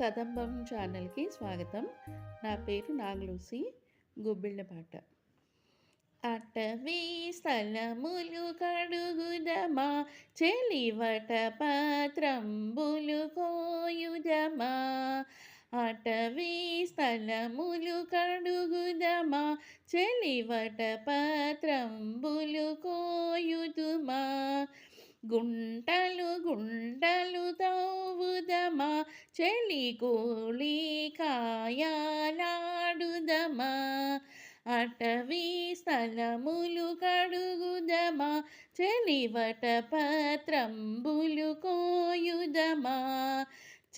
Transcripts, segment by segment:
కదంబం ఛానల్కి స్వాగతం. నా పేరు నాగలూసి. గుబ్బిళ్ళ పాట. అటవీ స్థలములు కడుగుదమా? చెలివట పాత్రంబులు కోయుదమా? అటవీ స్థలములు కడుగుదమా? చెలివట పాత్రంబులు కోయుదుమా? గుంట చెలి కోళి అటవీ స్థలములు కడుగుదమా? చెలివట పత్రంబులు కోయుదమా?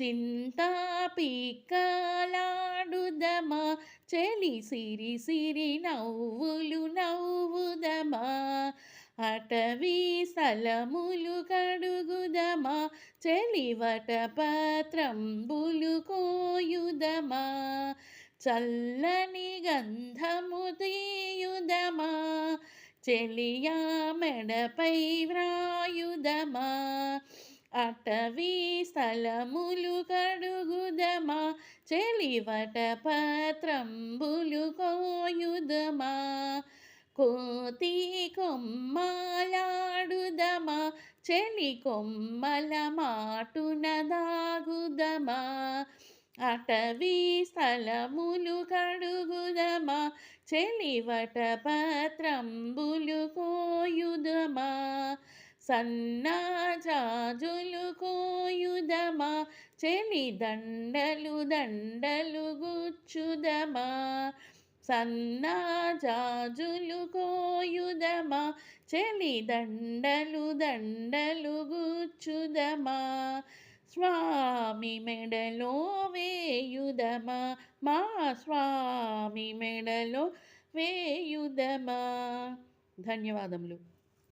చింతా పిక్కలాడుదమా చెలి సిరి సిరి నవ్వులు నవ్వుదమా? అటవీ స్థలములు కడుగు చెలివట పత్రంబులు కోయుదమా? చల్లని గంధము తీయుదమా? చెలియా మెడపై వ్రాయుదమా? అటవీ స్థలములు కడుగుదమా? చెలివట పత్రంబులు కోయుదమా? కోతి కొమ్మలాడు చెలి కొమ్మల మాటున దాగుదమా అటవీ స్థలములు కడుగుదమా? చెలివట పత్రంబులు కోయుదమా? సన్నాజాజులు కోయుదమా? చెలి దండలు దండలు గుచ్చుదమా? సన్నాజాజులు కోయుదమా? చెలి దండలు దండలు గుచ్చుదమా? స్వామి మెడలో వేయుదమా? మా స్వామి మెడలో వేయుదమా? ధన్యవాదములు.